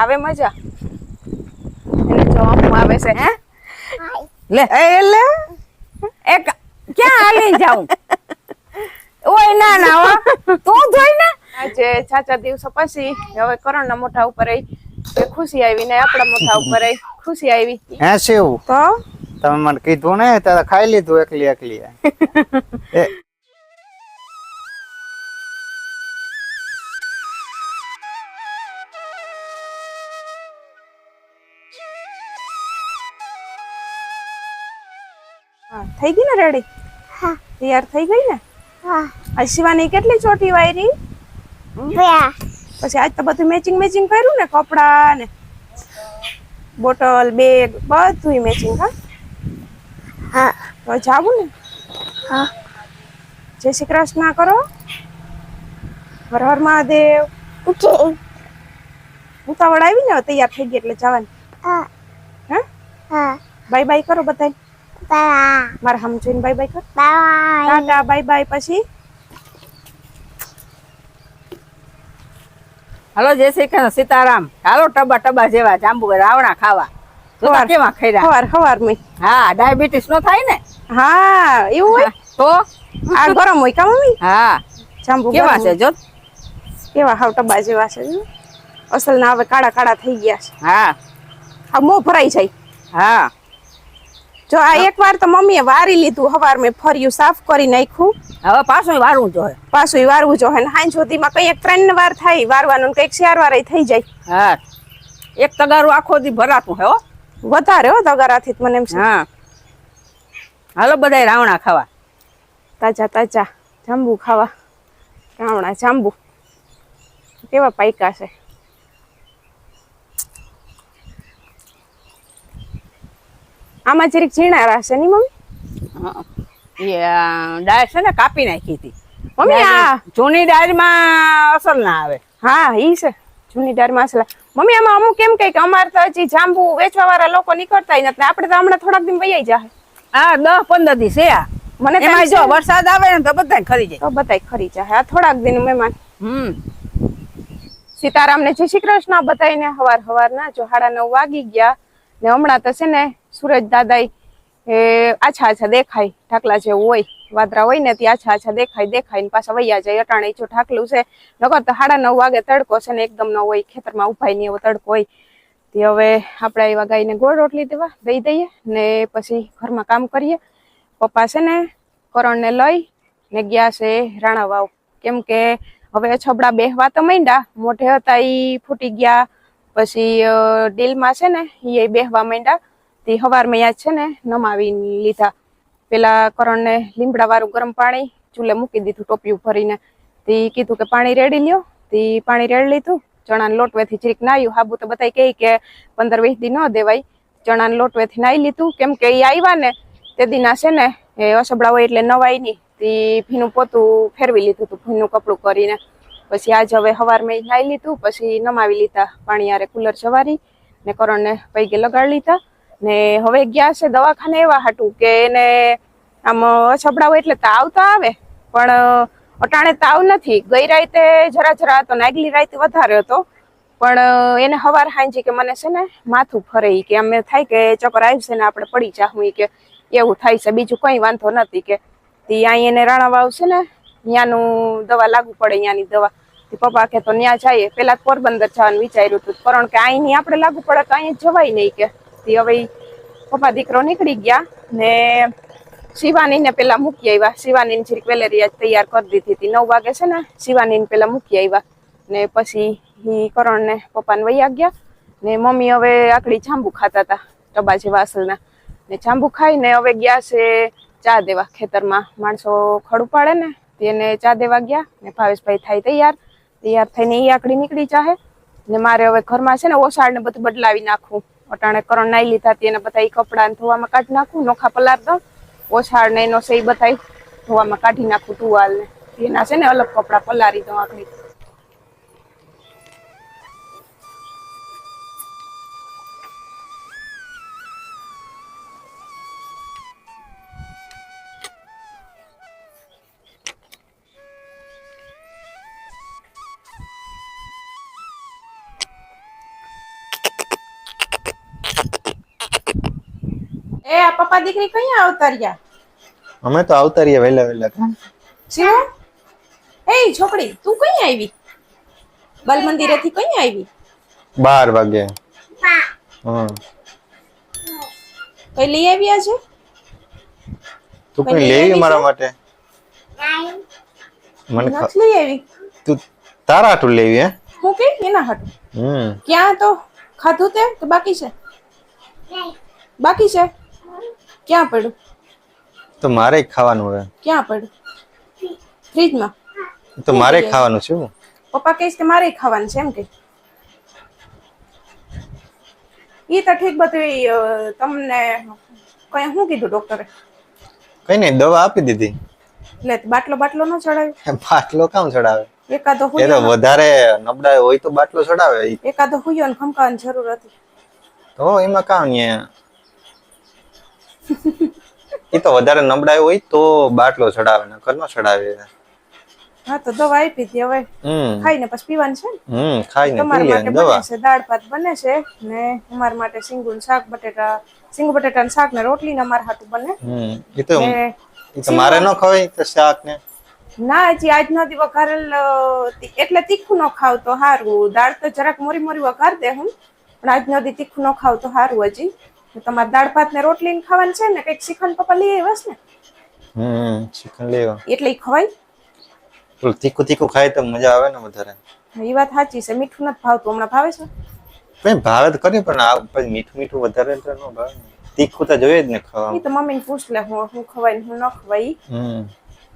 આવે મજા? એને જોવામાં આવે છે હે? લે. એટલે એક ક્યાં હાલી જાઉં? ઓય ના ના હો. તું જોઈ ને. આજે ચાચા દિવસો પછી હવે કરણના મોઢા ઉપર આવી એ ખુશી આવી ને આપણા મોઢા ઉપર આવી ખુશી આવી. હે શિવ તો? તમે મને કીધું ને તારે ખાઈ લીધું એકલી એકલી. હા, થઈ ગઈ ને રેડી હા. તૈયાર થઈ ગઈ ને? હા. આ શિવાની કેટલી ચોટી વાયરી? પછી આજ તો બધું મેચિંગ મેચિંગ કર્યું ને કપડા ને બોટલ બેગ બધું મેચિંગ હા? હા. તો જાવું ને? હા. જય શ્રી કૃષ્ણ કરો. હર હર મહાદેવ. ઉતાવળ આવી ને તૈયાર થઈ ગઈ એટલે જવાની. હા. બાય બાય કરો બધાય. મારા હમ બાય બાય કર. ટાટા બાય બાય પછી. હાલો જય શ્રી કૃષ્ણ સીતારામ. હાલો ટબા ટબા જેવા જાંબુ રાવણા ખાવા. સવાર. કેવા ખાઈ સવાર સવાર મે. હા ડાયાબિટીસ નો થાય ને? હા એવું હોય? તો? આ ગરમ હોય કા મમ્મી? હા. જાંબુ કેવા છે. જો? કેવા હાવ ટબા જેવા છે અસલ ના હવે કાળા કાળા થઈ ગયા છે. હા. આ મોં ભરાઈ જાય. હા. જો આ એક વાર તો મમ્મીએ વારી લીધું હવાર મેં ફર્યું સાફ કરી નાખ્યું. હવે પાછું વારવું જોઈએ પાછું વારવું જોઈએ ને હાંજ સુધીમાં કંઈક ત્રણ વાર થાય વારવાનું કંઈક ચાર વાર થઈ જાય. હા. એક તગારું આખો દી ભરાતું હે હો. વધારે હો તગારાથી મને એમ હા. હાલો બધાય રાવણા ખાવા. તાજા તાજા જાંબુ ખાવા. રાવણા જાંબુ. કેવા પાયકા છે. આમાં જરીક ઝીણા રાખશે ની મમ્મી. દાળ છે ને કાપી નાખી હતી. મમ્મી આ જૂની દાળમાં અસર ના આવે. હા ઈ છે. જૂની દાળ મસાલા મમ્મી આમાં અમુક એમ કહે કે અમારે તો હજી જાંબુ વેચવા વાળા લોકો નીકળતા નથી. આપણે તો હમણાં થોડાક દિન વૈયા જાય હા દસ પંદર દિવસ છે આ મને એમાં જો વરસાદ આવે ને તો બધા ખરી જાય. તો બધાય ખરી જાય આ થોડાક દિન મહેમાન. હમ. સીતારામ ને જય શ્રી કૃષ્ણ બધાને હવાર હવાર ના જો હાડા નવ વાગી ગયા ને હમણાં તો છે ને સૂરજ દાદા એ આછા આછા દેખાય, ઢાકલા જેવું હોય, વાદરા હોય ને ત્યાં આછા આછા દેખાય દેખાય ને પાછા વૈયા જાય, અટાણે જો ઢાકલું છે. નકર તો સાડા નવ વાગે તડકો છે ને એકદમ ન હોય, ખેતરમાં ઉભાય ને એવો તડકો હોય. તે હવે આપણે એવા ગાયને ગોળ રોટલી દેવા, દઈ દઈએ ને પછી ઘરમાં કામ કરીએ. પપ્પા છે ને કરણને લઈ ને ગયા છે રાણા વાવ કેમ કે હવે છબડા બેહવા તો માંડ્યા, મોઢે હતા એ ફૂટી ગયા, પછી ડીલમાં છે ને એ બેહવા માંડ્યા. તે હવારમાં યાદ છે ને, નમાવી લીધા. પેલા કરણને લીમડા વાળું ગરમ પાણી ચૂલે મૂકી દીધું ટોપિયું ભરીને. તે કીધું કે પાણી રેડી લ્યો. તે પાણી રેડી લીધું. ચણાને લોટવેથી ચીરીક નાયું હાબુ તો બધાય કહે કે પંદર વીસ દી ન દેવાય. ચણાને લોટવેથી નાઈ લીધું. કેમ કે એ આવ્યા ને, તે દીના છે ને, એ અસબડા હોય એટલે નવાય નહીં તે ભીનું પોતું ફેરવી લીધું હતું, ભીનું કપડું કરીને. પછી આજ હવે સવારમાં મેં નાઈ લીધું. પછી નમાવી લીધા. પાણી યારે કુલર જવારી ને કરણને પૈગે લગાડી લીધા. ને હવે ગયા છે દવાખાને એવા હાટું કે એને આમ અછબડા હોય એટલે તાવ તો આવે. પણ અટાણે તાવ નથી. ગઈ રાતે જરા જરા હતો ને આગલી રાતે વધારે હતો. પણ એને હવાર હાંજી કે મને છે ને માથું ફરે કે અમે થાય કે ચક્કર આવશે ને આપણે પડી જાહું કે એવું થાય છે. બીજું કઈ વાંધો નથી કે. ત્યાં એને રાણાવાવ છે ને ત્યાંનું દવા લાગુ પડે ત્યાંની દવા. પપ્પા કે તો ત્યાં જઈએ. પેલા પોરબંદર જવાનું વિચાર્યું હતું કારણ કે અહીંની આપણે લાગુ પડે તો અહીં જવાય નહીં કે. તી હવે પપ્પા દીકરો નીકળી ગયા ને શિવાની ને પેલા મૂકી આવ્યા શિવાની ને જરીક વેલેરી તૈયાર કરી દીધી હતી. નવ વાગે છે ને શિવાની ને પેલા મૂકી આવ્યા ને પછી કરણ ને પપ્પા ને વૈયા ગયા ને મમ્મી હવે આકડી જાંબુ ખાતા હતા ટબા જેવા અસલના. ને જાંબુ ખાઈને હવે ગયા છે ચા દેવા ખેતરમાં. માણસો ખડ ઉપાડે ને તેને ચા દેવા ગયા ને ભાવેશભાઈ થાય તૈયાર. તૈયાર થઈને એ આકડી નીકળી જાહે. ને મારે હવે ઘરમાં છે ને ઓસાળ ને બધું બદલાવી નાખવું. અટાણે કરણ નાઈ લીધા હતી એને બધા એ કપડા ધોવામાં કાઢી નાખું, નોખા પલાર દઉં, ઓછાળ ને એનો સહી બતાવી ધોવામાં કાઢી નાખું ટુવાલ ને એના છે ને અલગ કપડા પલારી દઉં આકડી પપ્પા દીકરી ક્યાં અવતાર્યા અમે તો આવતા રહીએ વહેલા વહેલા શિવ એ છોકરી તું કઈ આવી? બલ મંદિરેથી કઈ આવી? બાર વાગે. હા. કઈ લઈ આવ્યા છે તું કઈ લેવી આવી મારા માટે? મને નથી લઈ આવી? તું તારા હાટું લેવી હે? હું કે એના હાટું? હમ. ક્યાં તો? ખાધું તે કે બાકી છે? બાકી છે? ક્યાં પડ્યું તો મારે ખાવાનું હવે. ક્યાં પડ્યું ફ્રીજમાં. તો મારે ખાવાનું છે પપ્પા કહીશ કે મારે ખાવાનું છે એમ કે. ઈ તો ઠીક બધું તમને કઈ શું કીધું ડોક્ટરે? કઈ નહીં દવા આપી દીધી. એટલે બાટલો બાટલો ન ચડાવે બાટલો કામ ચડાવે? એકાદો એ તો વધારે નબળા હોય તો બાટલો ચડાવે. એકાદો હુયો ને ખમકાવાની જરૂર હતી. તો એમાં કામ નહીં એ તો વધારે નબળાઈ હોય તો બાટલો ચડાવે ને ન ચડાવે. હા તો દવા આપી હતી હવે. ખાઈને પછી પીવાનું છે હમ ખાઈને પી લે દવા. છે દાળ ભાત બને છે ને અમાર માટે સિંગું શાક બટેટા સિંગુ બટેટા શાક ને રોટલી ને અમાર હાટું બને. હમ એ તો એ તો મારે ન ખવાય તો શાક ને. ના હજી આજનો દી વઘારેલ એટલે તીખું ન ખાવ તો સારું દાળ તો જરાક મોરી મોરી વઘાર દે હું પણ આજનો દી તીખું ન ખાવ તો સારું હજી. તમારે દાળ ભાત ને રોટલી ને ખાવાનું છે ને કંઈક શ્રીખંડ પપ્પા લઈ આવ્યા ને? હમ શ્રીખંડ લઈ આવ્યા. એટલે ખવાય? પેલું તીખું તીખું ખાય તો મજા આવે ને વધારે. એ વાત સાચી છે મીઠું નથી ભાવતું હમણાં ભાવે છે? ભાઈ ભાવે તો કરી પણ આ પછી મીઠું મીઠું વધારે તો ન ભાવે. તીખું તો જોઈએ જ ને એ ખાવામાં તો મમ્મીને પૂછ લે હું હું ખવાય ને હું ન ખવાય હમ.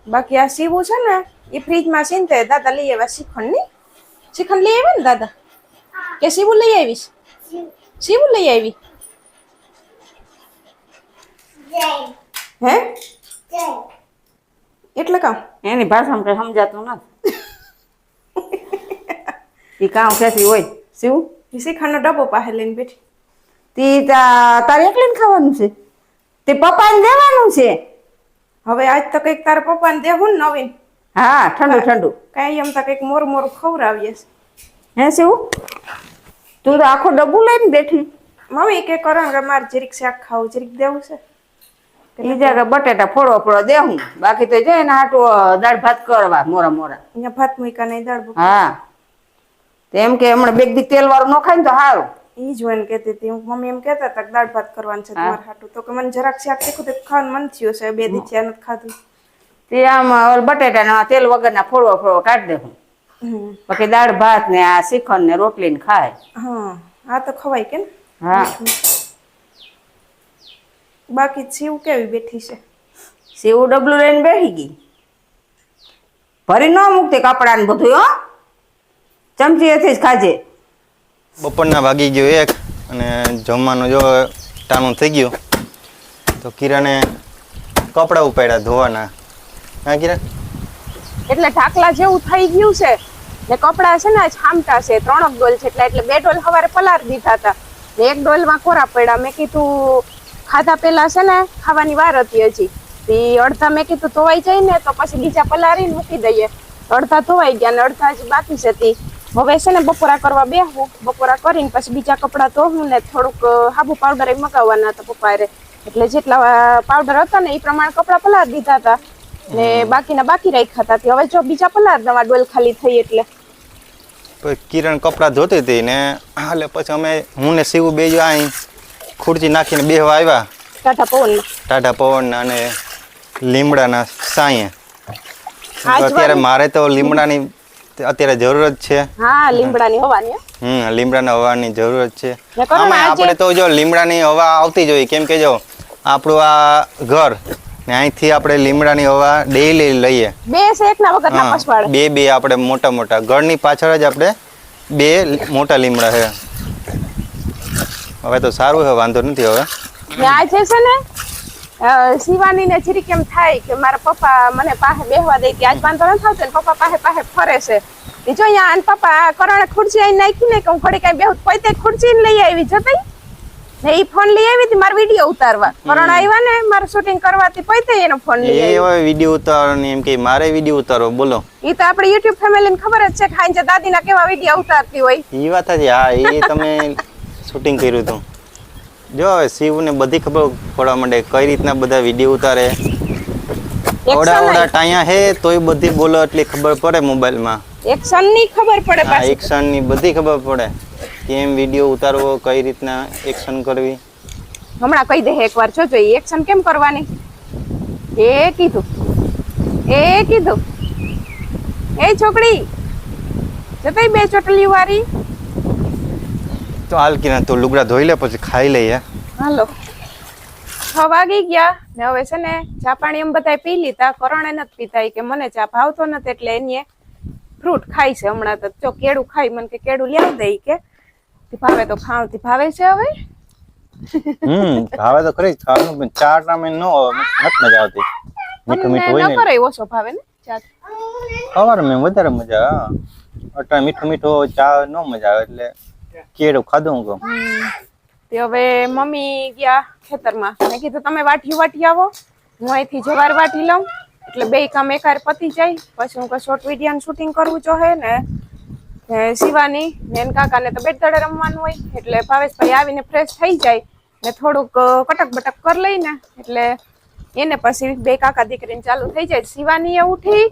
બાકી આ સીવું છે ને એ ફ્રીજમાં છે ને દાદા લઈ આવ્યા શ્રીખંડની? શ્રીખંડ લઈ આવ્યા ને દાદા? કે સીવું લઈ આવીશ? સીવું લઈ આવી? હે? એટલે કામ. એની ભાષામાં કઈ સમજાતું નથી. ઈ કામ કેસી હોય? શું? એ શ્રીખંડનો ડબ્બો પાસે લઈને બેઠી. તી તારે એકલીને ખાવાનું છે? તે પપ્પાને દેવાનું છે? હવે આજ તો કંઈક તારા પપ્પાને દેવું ને નવીન. હા ઠંડુ ઠંડુ. કાંઈ એમ તો કંઈક મોરું મોરું ખવડાવીએ છે. હે શું? તું તો આખો ડબ્બુ લઈને બેઠી. મમ્મી કે કરો કે મારે જરીક શાક ખાવું જરીક દેવું છે. ઈ જગ્યા બટેટા ફોડો ફોડો બાકી તો દાળ ભાત કરવા મોરા મોરા. અહીંયા ભાત મૂક્યા નહીં દાળ હા. એમ કે હમણાં બેગ દી તેલ વાળું ન ખાય ને તો સારું ઈ જ હોય હતી. મમ્મી એમ કહેતા હતા કે દાળ ભાત કરવાનું છે તમારે હાટું. તો કે મને જરાક શાક તીખું તો ખાવાનું મન થયું છે બે દી થયા નથી ખાધું. તે આમ બટેટાના તેલ વગરના ફોડવો ફોડવો કાઢી દે હું બાકી દાળ ભાત ને આ શ્રીખંડ ને રોટલી ને ખાય. હા. આ તો ખવાય કે હા. બાકી શિવ કેવી બેઠી છે? શિવ ડબલું લઈને બેઠી ગઈ. ભરી ન મૂકતી કપડા ને બધું હો. ચમચી એથી જ ખાજે. બપોરના વાગી ગયો એક અને જમવાનું જો ટાણું થઈ ગયું તો કિરણે કપડાં ઉપાડ્યા ધોવાના. હા કિરણ? એટલે ઢાકલા જેવું થઈ ગયું છે. ને કપડા છે ને છામતા છે ત્રણક ડોલ છે એટલે એટલે બે ડોલ સવારે પલાર દીધા હતા. ને એક ડોલમાં કોરા પડ્યા. મેં કીધું ખાધા પેલા છે ને ખાવાની વાર હતી હજી. અડધા મેં કીધું ધોવાઈ જાય ને તો પછી બીજા પલારી મૂકી દઈએ. અડધા ધોવાઈ ગયા ને અડધા હજી બાકી છે તી હવે છે ને બપોરા કરવા બેહું. બપોરા કરીને પછી બીજા કપડાં ધોવું ને થોડુંક હાબુ પાવડર એ મગાવવાના હતા પપ્પાએ. એટલે જેટલા પાવડર હતા ને એ પ્રમાણે કપડાં પલાર દીધા હતા. ને બાકીના બાકી રાખ્યા હતા. હવે જો બીજા પલાર નવા ડોલ ખાલી થઈ એટલે. કિરણ કપડાં ધોતી હતી ને હાલે પછી અમે હું ને શિવ બે જો અહીં ખુરચી નાખીને બેહવા આવ્યા. ટાટા પવન. ટાટા પવન અને લીમડાના સાંયે. અત્યારે મારે તો લીમડાની અત્યારે જરૂરત છે. હા લીમડાની હવાની હમ લીમડાના હવાની જરૂરત છે. આમાં આપણે તો જો લીમડાની હવા આવતી જોઈએ કેમ કે જો આપણું આ ઘર ને અહીંથી આપણે લીમડાની હવા ડેઈલી લઈએ. બે શેકના એકના વગર ના હા, પછવાડે. બે બે આપણે મોટા મોટા. ઘરની પાછળ જ આપણે બે મોટા લીમડા છે. હવે તો સારું છે વાંધો નથી હવે. આ છે છે ને શિવાની ને જરીક કેમ થાય કે મારા પપ્પા મને પાસે બેહવા દે કે આજ વાંધો ન થતો ને પપ્પા પાસે પાસે ફરે છે. એ જો અહીંયા આન પપ્પા કરણ ખુરશી આવી નાખી ને કે હું ઘડી કઈ બેહું કોઈ તે ખુરશી લઈ આવી જતી ને એ ફોન લઈ આવી હતી મારો વીડિયો ઉતારવા. કરણ આવ્યા ને મારું શૂટિંગ કરવાથી પોતે એનો ફોન લઈ આવ્યો આવી. હવે વીડિયો ઉતારવાની એમ કે મારે વીડિયો ઉતારો બોલો. એ તો આપણે યુટ્યુબ ફેમિલીને ખબર જ છે કે હાંજે દાદીના કેવા વીડિયો ઉતારતી હોય. એ વાત હતી હા એ તમે શૂટિંગ કર્યું હતું. જો હવે શિવને બધી ખબર પડવા માંડે કઈ રીતના બધા વીડિયો ઉતારે. ઓડા ઓડા ટાયા હે તોય બધી બોલો એટલી ખબર પડે મોબાઈલમાં. એક્શનની ખબર પડે પાછી. એક્શનની બધી ખબર પડે. કેમ વીડિયો ઉતારવો કઈ રીતના એક્શન કરવી. હમણાં કહી દે એકવાર છો જો એક્શન કેમ કરવાની? એ કીધું. એ કીધું. એ છોકરી જતાઈ બે ચોટલી વાળી તો હાલ કિરણ તું લુગડા ધોઈ લે પછી ખાઈ લઈએ. હાલો. છ વાગી ગયા. ને હવે છે ને ચા પાણી એમ બધા પી લીધા. કરણે નથી પીતા ઈ કે મને ચા ભાવતો નથી એટલે એને ફ્રૂટ ખાય છે હમણાં તો. જો કેળું ખાય મને કે કેળું લાવ દે ઈ કે. તી ભાવે તો ખાવતી ભાવે છે હવે? હમ ભાવે તો ખરી જ ખાવાનું પણ ચાર ટાઈમે ન નથી મજા આવતી. મીઠું તમને મીઠું હોય ન. ને કરે ઓછો ભાવે ને ચા? સવારે મેં વધારે મજા આવે અટાણે મીઠું મીઠું ચા ન મજા આવે એટલે કેળું ખાધું તે હવે મમ્મી ગયા ખેતરમાં. મેં કીધું, તમે વાટી વાટી આવો. હું અહીંથી જવાર વાટી લઉં. એટલે બે કામ એકાર પતી જાય. પછી હું શોર્ટ વીડિયો શૂટિંગ કરવું જોઈએ ને. ને શિવાની ને એના કાકાને તો બેટ તળે રમવાનું હોય. એટલે ભાવેશભાઈ આવીને ફ્રેશ થઈ જાય. ને થોડુંક કટક બટક કરી લઈને. એટલે એને પછી બે કાકા દીકરીને ચાલુ થઈ જાય. શિવાની એ ઉઠી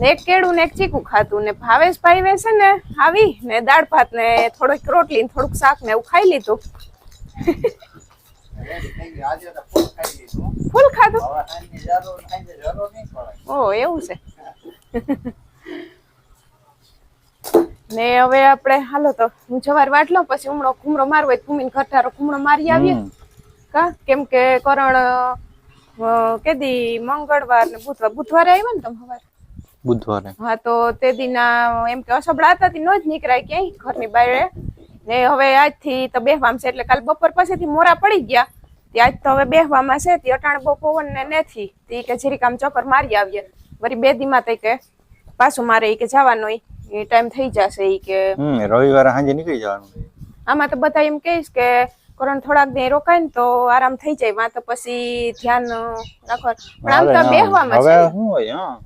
ને એક કેળું ને એક ચીકુ ખાધું ને ભાવેશભાઈ વેસે ને આવી ને દાળ ભાત ને થોડીક રોટલી ને થોડુંક શાક ને એવું ખાઈ લીધું. ફૂલ ખાધું? ઓ એવું છે. ને હવે આપણે હાલો તો હું જવાર વાટ લઉં પછી ઉમળો કુમળો મારવો હોય ભૂમિને ઘટારો કુમળો મારી આવીએ. કા? કેમ કે કરણ કેદી મંગળવાર ને બુધવાર બુધવારે આવ્યા ને તમે સવારે બુધવારે. હા તો તે દિન એમ કે અસબડા હતા તી નો જ નીકળાય ક્યાંય ઘરની બહાર ને હવે આજથી તો બેહવામ છે એટલે કાલ બપોર પાસેથી મોરા પડી ગયા. તે આજ તો હવે બેહવામાં છે તે અટાણ બહુ પવન ને નથી. તે કે જરીક આમ ચક્કર મારી આવીએ. વરી બે દીમાં તે કે પાછું મારે કે જવાનો એ ટાઈમ થઈ જશે ઈ કે. રવિવારે સાંજે નીકળી જવાનું. આમાં તો બધા એમ કહીશ કે કરણ થોડાક દે રોકાય ને તો આરામ થઈ જાય. માં તો પછી ધ્યાન રાખો પણ આમ તો હવે બેહવામાં હવે શું હોય હા.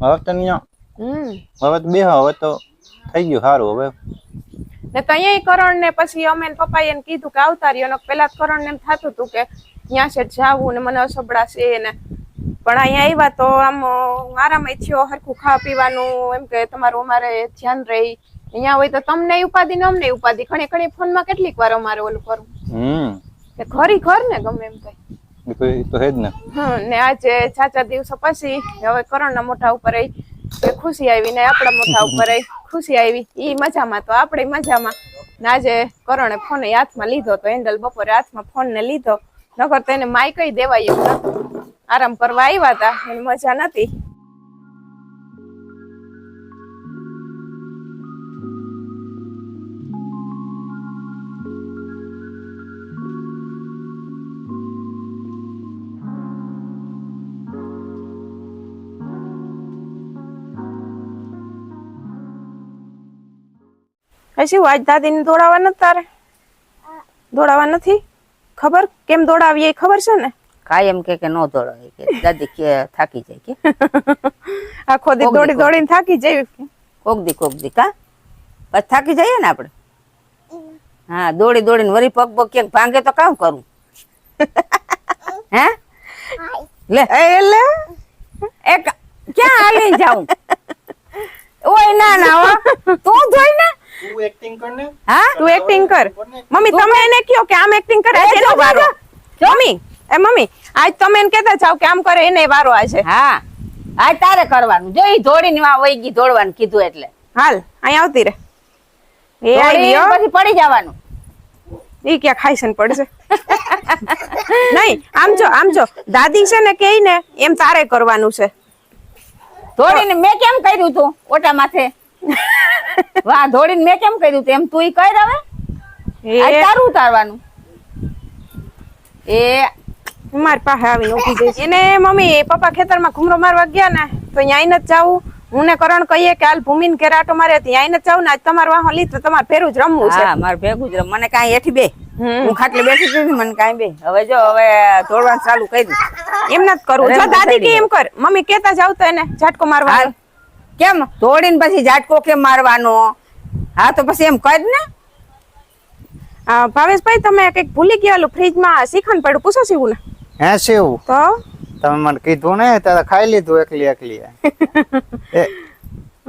હવે તો હમ. હવે તો બેહો હવે તો થઈ ગયું સારું હવે. ને તો અહીંયા કરણ ને પછી અમે પપ્પાએ એને કીધું કે આવતા ને પેલા કરણ ને એમ થતું હતું કે ત્યાં છે જાવું ને મને અસબડા છે ને. પણ અહીંયા આવ્યા તો આમ આરામ થયો હરખું ખાવા પીવાનું એમ કે તમારું અમારે ધ્યાન રહી. અહીંયા હોય તો તમને ઉપાધિ ને અમને ઉપાધિ. ઘણી ઘણી ફોનમાં કેટલીક વાર અમારે ઓલું કરવું. હમ. ઘરી ઘર ને ગમે એમ થાય હવે કરણના મોઢા ઉપર રહી ખુશી આવી ને આપણા મોઢા ઉપર એ ખુશી આવી. ઈ મજામાં તો આપણે મજામાં. ને આજે કરણે ફોન હાથમાં લીધો તો હેન્ડલ બપોરે હાથમાં ફોન ને લીધો. નકર તો એને માય કઈ દેવાય એવું નતું આરામ કરવા આવ્યા હતા મજા નથી હજી આજ દાદીને દોડાવવા નથી તારે? દોડાવવા નથી? ખબર? કેમ દોડાવીએ ખબર છે ને? કાયમ કે કે નો દોડાવી કે દાદી કે થાકી જાય કે. આખો દી દોડી દોડીને થાકી જઈ કોક દી કોક દી કા? પછી થાકી જઈએ ને આપણે? હા દોડી દોડીને વરી પગ પગ ક્યાંક ભાંગે તો કામ કરું? હે? લે એટલે એક ક્યાં હાલી જાઉં? ઓય ના ના તું જોઈ ને. તું એક્ટિંગ કર ને હા તું એક્ટિંગ કર. મમ્મી તમે એને કયો કે આમ એક્ટિંગ કરે આજ એનો વારો. મમ્મી એ મમ્મી આજ તમે એને કહેતા જાવ કે આમ કરે એને વારો આજે. હા. આજ તારે કરવાનું. જો ઈ દોડીને વા વઈ ગઈ દોડવાનું કીધું એટલે. હાલ અહીં આવતી રે એ આવી પછી પડી જવાનું. ઈ ક્યાં ખાઈ છે ને પડશે? નહીં આમ જો આમ જો. દાદી છે ને કે ને એમ તારે કરવાનું છે. ધોડીને મેં કેમ કર્યું તું? ઓટા માથે. વાહ ધોડીને મેં કેમ કર્યું તું? એમ તું કર હવે? આ તારું ઉતારવાનું. એ મારી પાસે આવી ઊભી જઈશ એને મમ્મી પપ્પા ખેતરમાં ઘૂમરો મારવા ગયા ને તો અહીંયા જ જાવું હું ને કરણ કહીએ કે હાલ ભૂમિન ઘેર આટો મારે ત્યાં જ જાવું ને આજ તમારે વાહન લીધ તો તમારે ભેરું જ રમવું છે. હા મારે ભેગું જ રમ. મને કાંઈ હેઠી બે. હું ખાટલે બેઠી હતી મને કાંઈ બે. હવે જો હવે દોડવાનું ચાલુ કરી દઉં. એમ નથી કરવું જો દાદી કે એમ કર. મમ્મી કેતા જાવ તો એને ઝાટકો મારવા કેમ? તોડીને પછી ઝાટકો કેમ મારવાનો? હા તો પછી એમ કર ને. આ ભાવેશભાઈ તમે કંઈક ભૂલી ગયા ઓલું ફ્રીજમાં શીખણ પડ્યું? પૂછો શીવું ને. હે શીવું? તો? તમે મને કીધું ને ત્યારે ખાઈ લીધું એકલી એકલી. એ.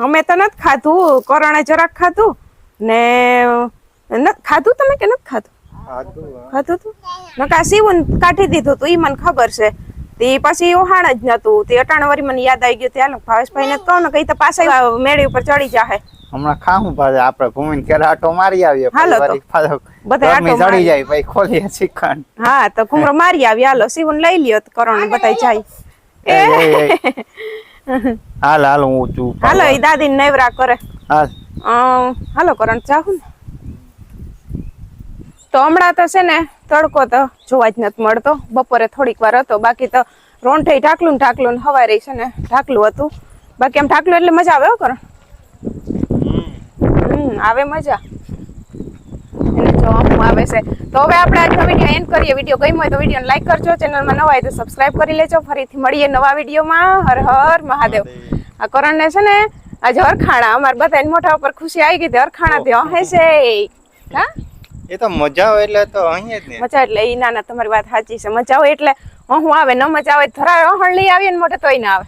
અમે તો નથી ખાધું કરણે જરાક ખાધું ને નથી ખાધું તમે કે નથી ખાધું? ખાધું. તું? નકા શીવું કાઢી દીધું તું ઈ મને ખબર છે. તે પછી ઓહાણ જ નતું. તે અટાણ વરી મને યાદ આવી ગયું. ત્યાં ભાવેશભાઈ ને કહો ને કઈ તો પાછા મેળી ઉપર ચડી જાહે. હમણાં ખાવું પાછું આપણે ભૂમિને ઘરે આટો મારી આવીએ. હાલો તો. બધા આટો ચડી જાય ભાઈ ખોલીએ ચિકન હા તો ઘુમરો મારી આવી. હાલો સીવન લઈ લ્યો તો કરણ બતાઈ જાય. હાલ હાલ હું તું હાલો એ દાદી નવરા કરે. હાલ હાલો કરણ ચાહું ને તો હમણાં તો છે ને તડકો તો જોવા જ નથી મળતો. બપોરે થોડીક વાર હતો બાકી તો રોંઠે ઢાકલું ને ઢાકલું ને હવારે છે ને ઢાકલું હતું. બાકી આમ ઢાકલું એટલે મજા આવે કરો હમ. આવે મજા. એને આવે છે. તો હવે આપણે આજનો વીડિયો એન્ડ કરીએ. વીડિયો ગમ્યો હોય તો વિડીયોને લાઈક કરજો. ચેનલમાં નવા હોય તો સબસ્ક્રાઈબ કરી લેજો. ફરીથી મળીએ નવા વિડીયોમાં હર હર મહાદેવ. આ કરણને છે ને આજે હરખાણા. અમારે બધા મોઢા ઉપર ખુશી આવી ગઈ હતી. હરખાણા તે હે છે હા? એ તો મજા આવે એટલે તો અહીંયા જ ને. મજા એટલે ઈ ના ના તમારી વાત સાચી છે. મજા આવે એટલે હું આવે, ન મજા આવે ધરાવે હણ લઈ આવીએ ને મોટે તોય ના આવે.